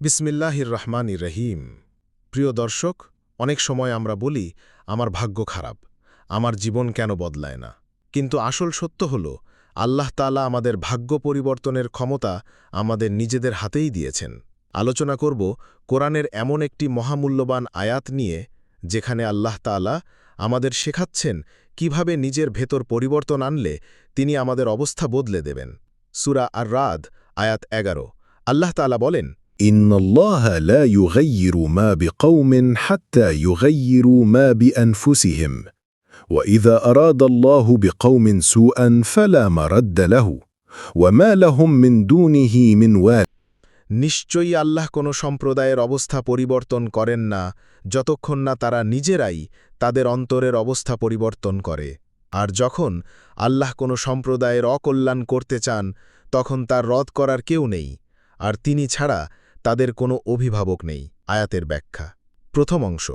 বিসমিল্লাহির রহমান রহিম। প্রিয় দর্শক, অনেক সময় আমরা বলি, আমার ভাগ্য খারাপ, আমার জীবন কেন বদলায় না? কিন্তু আসল সত্য হল, আল্লাহ তালা আমাদের ভাগ্য পরিবর্তনের ক্ষমতা আমাদের নিজেদের হাতেই দিয়েছেন। আলোচনা করব কোরআনের এমন একটি মহামূল্যবান আয়াত নিয়ে, যেখানে আল্লাহ তালা আমাদের শেখাচ্ছেন কীভাবে নিজের ভেতর পরিবর্তন আনলে তিনি আমাদের অবস্থা বদলে দেবেন। সুরা আর রাদ আয়াত এগারো। আল্লাহ তালা বলেন إن الله لا يغير ما بقوم حتى يغيروا ما بأنفسهم وإذا أراد الله بقوم سوءا فلا مرد له وما لهم من دونه من وال নিশ্চয়ই আল্লাহ কোনো সম্প্রদায়ের অবস্থা পরিবর্তন করেন না যতক্ষণ না তারা নিজেরাই তাদের অন্তরের অবস্থা পরিবর্তন করে আর যখন আল্লাহ কোনো সম্প্রদায়ের অকল্যাণ করতে চান তখন তার রদ করার কেউ নেই আর তিনি ছাড়া তাদের কোনো অভিভাবক নেই, আয়াতের ব্যাখ্যা। প্রথম অংশ,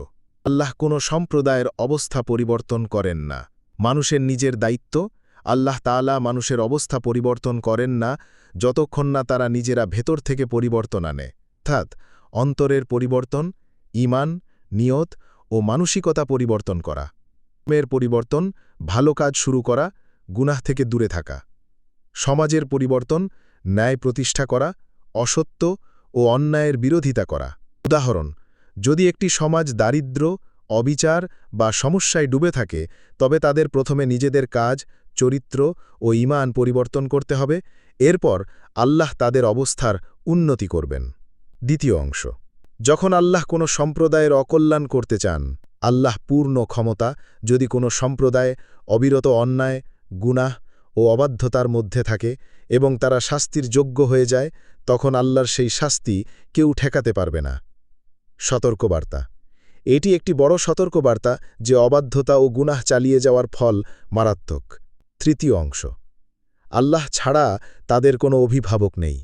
আল্লাহ কোনো সম্প্রদায়ের অবস্থা পরিবর্তন করেন না। মানুষের নিজের দায়িত্ব, আল্লাহ তাআলা মানুষের অবস্থা পরিবর্তন করেন না যতক্ষণ না তারা নিজেরা ভেতর থেকে পরিবর্তন আনে। অর্থাৎ, অন্তরের পরিবর্তন ইমান নিয়ত ও মানসিকতা পরিবর্তন করা। মেয়ের পরিবর্তন, ভালো কাজ শুরু করা, গুনাহ থেকে দূরে থাকা। সমাজের পরিবর্তন, ন্যায় প্রতিষ্ঠা করা, অসত্য ও অন্যায়ের বিরোধিতা করা। উদাহরণ, যদি একটি সমাজ দারিদ্র অবিচার বা সমস্যায় ডুবে থাকে, তবে তাদের প্রথমে নিজেদের কাজ, চরিত্র ও ইমান পরিবর্তন করতে হবে, এরপর আল্লাহ তাদের অবস্থার উন্নতি করবেন। দ্বিতীয় অংশ, যখন আল্লাহ কোনো সম্প্রদায়ের অকল্যাণ করতে চান, আল্লাহ পূর্ণ ক্ষমতা, যদি কোনো সম্প্রদায় অবিরত অন্যায়, গুনাহ ও অবাধ্যতার মধ্যে থাকে এবং তারা শাস্তির যোগ্য হয়ে যায়, তখন আল্লাহর সেই শাস্তি কেউ ঠেকাতে পারবে না। সতর্কবার্তা। এটি একটি বড় সতর্কবার্তা যে অবাধ্যতা ও গুনাহ চালিয়ে যাওয়ার ফল মারাত্মক। তৃতীয় অংশ। আল্লাহ ছাড়া তাদের কোনো অভিভাবক নেই।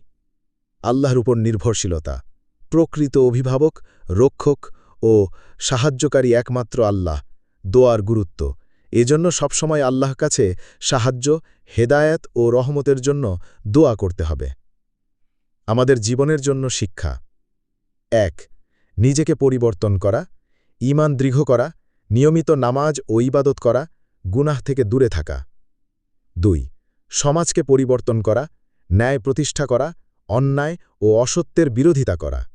আল্লাহর উপর নির্ভরশীলতা। প্রকৃত অভিভাবক, রক্ষক ও সাহায্যকারী একমাত্র আল্লাহ, দোয়ার গুরুত্ব। এজন্য সবসময় আল্লাহ কাছে সাহায্য, হেদায়েত ও রহমতের জন্য দোয়া করতে হবে। আমাদের জীবনের জন্য শিক্ষা। এক, নিজেকে পরিবর্তন করা ইমান দৃঢ় করা, নিয়মিত নামাজ ও ইবাদত করা, গুনাহ থেকে দূরে থাকা। দুই, সমাজকে পরিবর্তন করা, ন্যায় প্রতিষ্ঠা করা, অন্যায় ও অসত্যের বিরোধিতা করা।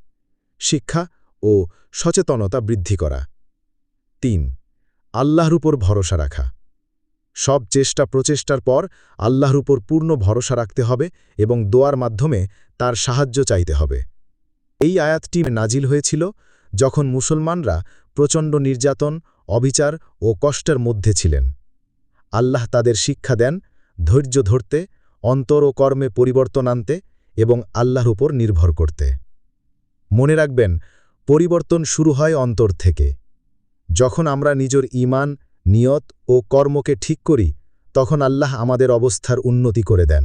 শিক্ষা ও সচেতনতা বৃদ্ধি করা। তিন আল্লাহর উপর ভরসা রাখা। সব চেষ্টা প্রচেষ্টার পর আল্লাহর উপর পূর্ণ ভরসা রাখতে হবে এবং দোয়ার মাধ্যমে তার সাহায্য চাইতে হবে। এই আয়াতটি নাজিল হয়েছিল যখন মুসলমানরা প্রচণ্ড নির্যাতন, অবিচার ও কষ্টের মধ্যে ছিলেন। আল্লাহ তাদের শিক্ষা দেন ধৈর্য ধরতে, অন্তর ও কর্মে পরিবর্তন আনতে এবং আল্লাহর উপর নির্ভর করতে। মনে রাখবেন, পরিবর্তন শুরু হয় অন্তর থেকে। যখন আমরা নিজের ইমান নিয়ত ও কর্মকে ঠিক করি, তখন আল্লাহ আমাদের অবস্থার উন্নতি করে দেন।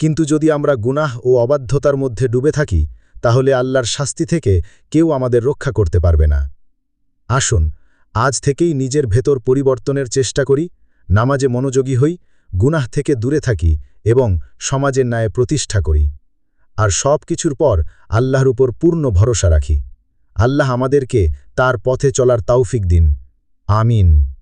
কিন্তু যদি আমরা গুনাহ ও অবাধ্যতার মধ্যে ডুবে থাকি, তাহলে আল্লাহর শাস্তি থেকে কেউ আমাদের রক্ষা করতে পারবে না। আসুন, আজ থেকেই নিজের ভেতর পরিবর্তনের চেষ্টা করি, নামাজে মনোযোগী হই, গুনাহ থেকে দূরে থাকি এবং সমাজের ন্যায় প্রতিষ্ঠা করি। আর সব কিছুর পর আল্লাহর উপর পূর্ণ ভরসা রাখি। আল্লাহ আমাদেরকে তার পথে চলার তাওফিক দিন। আমিন।